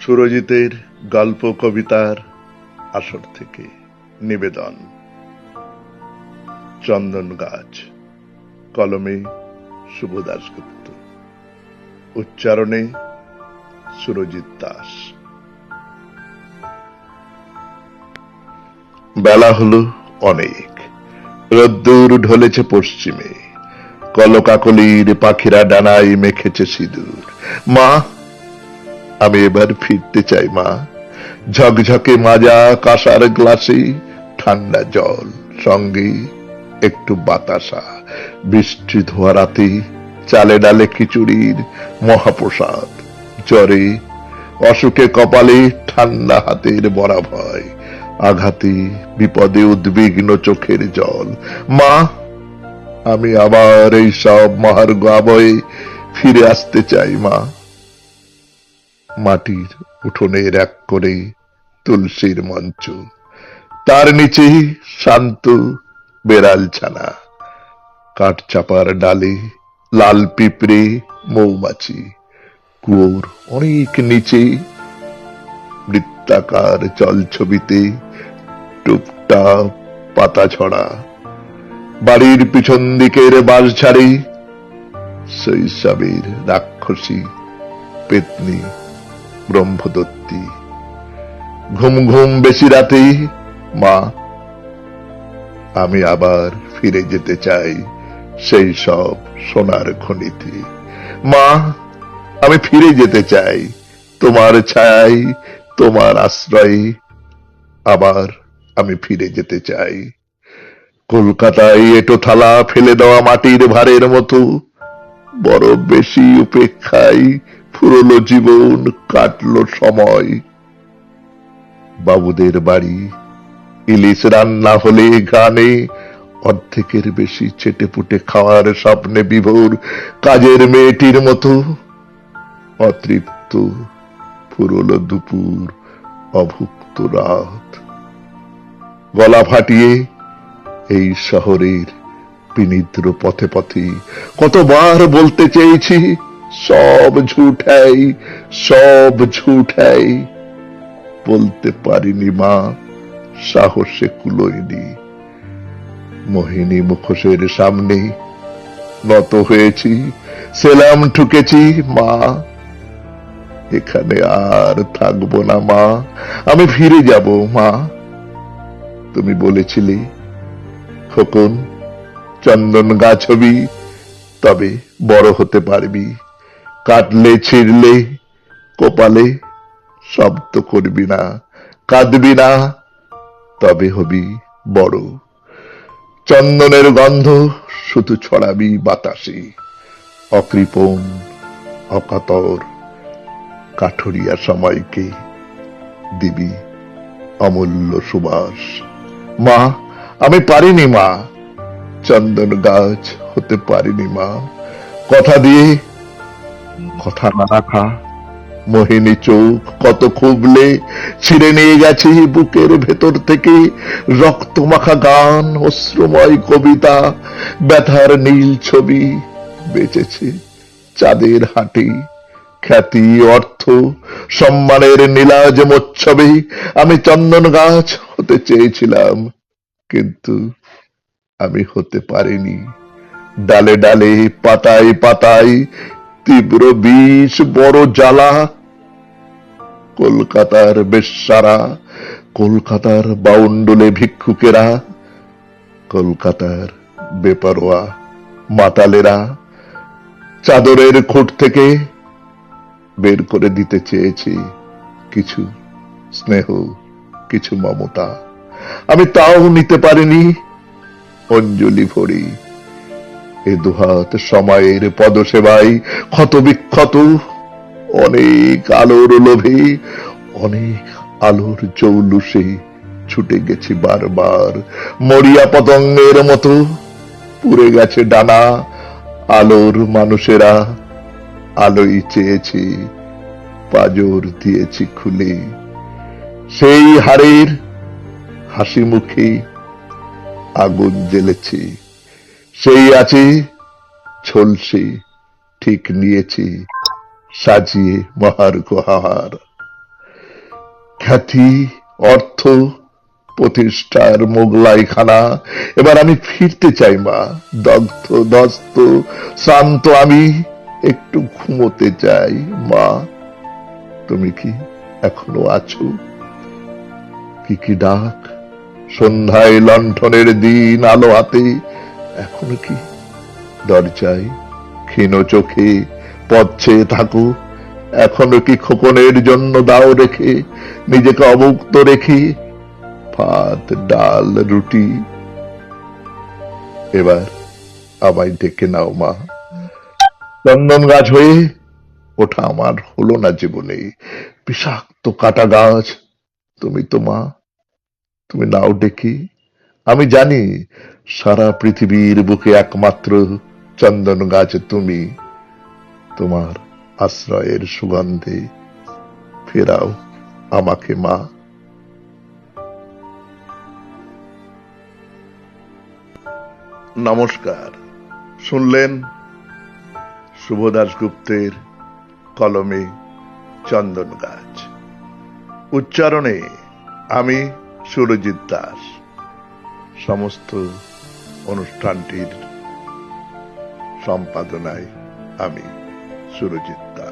সুরজিতের গল্প কবিতার আসর থেকে নিবেদন। চন্দন গাছ, কলমে শুভ দাশগুপ্ত উচ্চারণে সুরজিৎ দাস। বেলা হলো অনেক। রোদ্দুর ঢলেছে পশ্চিমে। কলকাকলির পাখিরা ডানায় মেখেছে সিঁদুর। মা, আমি এবার ফিরতে চাই, মা। ঝকঝকে মাজা কাঁসার গ্লাসে ঠান্ডা জল, সঙ্গে একটু বাতাসা। বৃষ্টি ধোয়া রাতে চালে ডালে খিচুড়ির মহাপ্রসাদ, জ্বরে অসুখে কপালে ঠান্ডা হাতের বরা ভয় আঘাতে বিপদে উদ্বিগ্ন চোখের জল। মা, আমি আবার এই সব মহার্ঘ আবয়ে ফিরে আসতে চাই, মা। মাটির উঠোনের এক করে তুলসীর মঞ্চ, তার নিচে শান্ত বেড়াল ছানা, কাঠ চাপার ডালে লাল পিঁপড়ে মৌমাছি, কুয়োর অনেক নিচে বৃত্তাকার জলছবিতে টুপটাপ পাতা ছড়া বাড়ির পিছন দিকের বাঁশঝাড়ে শৈশবের রাক্ষসী, পেতনি, ব্রহ্মদত্তী। ঘুম ঘুম বেশি রাতে মা, আমি আবার ফিরে যেতে চাই সেই সব সোনার খনিতে। মা, আমি ফিরে যেতে চাই। তোমার ছায় তোমার আশ্রয়ে, আবার আমি ফিরে যেতে চাই। কলকাতায় এটো থালা ফেলে দেওয়া মাটির ভারের মতো বড় বেশি উপেক্ষায় ফুরলো জীবন, কাটলো সময়। বাবুদের বাড়ি, ইলিশ রান্না হলে গানে অর্ধেকের বেশি চেটে পুটে খাওয়ার স্বপ্নে বিভোর কাজের মেয়েটির মতো। অতৃপ্ত ফুরলো দুপুর অভুক্ত রাত। গলা ফাটিয়ে এই শহরের বিনিদ্র পথে পথে। কতবার বলতে চেয়েছি, সব ঝুঠ হ্যাই সব ঝুঠ হ্যাই বলতে পারিনি মা, সাহসে কুলোয়নি মোহিনী মুখোশের সামনে নত হয়েছি, সেলাম ঠুকেছি, মা। এখানে আর থাকব না মা, আমি ফিরে যাব মা। তুমি বলেছিলে, খোকন চন্দন গাছ হবি তবে বড় হতে পারবি। কাটলে, ছিঁড়লে, কোপালে শব্দ করবি না, কাঁদবি না, তবে হবি বড়। চন্দনের গন্ধ শুধু ছড়াবি বাতাসে, অকৃপণ, অকাতর কাঠুরিয়া সময়কে দিবি অমূল্য সুবাস। মা, আমি পারিনি, মা। চন্দন গাছ হতে পারিনি মা। কথা দিয়ে কথা না রাখা, মোহিনী চোখ কত খুবলে ছিঁড়ে নিয়ে গেছে বুকের ভেতর থেকে। রক্ত মাখা গান, অশ্রুময় কবিতা, ব্যথার নীল ছবি বেঁচেছে চাঁদের হাঁটি। খ্যাতি, অর্থ, সম্মানের নীলাজ মোচ্ছবে, আমি চন্দন গাছ হতে চেয়েছিলাম, কিন্তু আমি হতে পারিনি। ডালে ডালে, পাতায় পাতায়, তীব্র বিষ, বড় জ্বালা। কলকাতার বেশ্যারা, কলকাতার বাউন্ডুলে ভিক্ষুকেরা, কলকাতার বেপরোয়া মাতালেরা, চাদরের খুঁট থেকে বের করে দিতে চেয়েছি কিছু স্নেহ, কিছু মমতা। আমি তাও নিতে পারিনি। অঞ্জলি ভরি। এ দুহাত সময়ের পদসেবায় ক্ষত বিক্ষত অনেক আলোর লোভে, অনেক আলোর জৌলুসে ছুটে গেছি বারবার। মরিয়া পতঙ্গের মতো পুড়ে গেছে ডানা, আলোর মানুষেরা। আলোই চেয়েছি, পাজর দিয়েছি খুলে। সেই হাড়ের হাসি মুখে আগুন জ্বেলেছি। সেই আছে ঝলসে ঠিক নিয়েছি, সাজিয়ে মহার গুহার। খ্যাতি, অর্থ, প্রতিষ্ঠার মোগলাই খানা এবার আমি ফিরতে চাই মা, দগ্ধ দস্ত শ্রান্ত আমি একটু ঘুমোতে চাই। মা, তুমি কি এখনও আছো? কি কি ডাক? সন্ধ্যায় লণ্ঠনের দিন আলো হাতে। এখনও কি? দরজায় ক্ষীণ চোখে পথ থাকো। এখনও কি খোকনের জন্য দাও রেখে? নিজেকে অবুক্ত রেখে ভাত, ডাল, রুটি। এবার আমায় ডেকে নাও, মা। চন্দন গাছ হয়ে ওঠা আমার হলো না জীবনে। বিষাক্ত কাটা গাছ, তুমি তো মা। তুমি নাও ডেকে আমি জানি সারা পৃথিবীর বুকে একমাত্র চন্দন গাছ তুমি। তোমার আশ্রয়ের সুগন্ধে ফেরাও আমাকে, মা। নমস্কার। শুনলেন শুভ দাশগুপ্তের কলমে চন্দন গাছ। উচ্চারণে আমি সুরজিৎ দাস। সমস্ত অনুষ্ঠানটির সম্পাদনায় আমি সুরজিৎ দাস।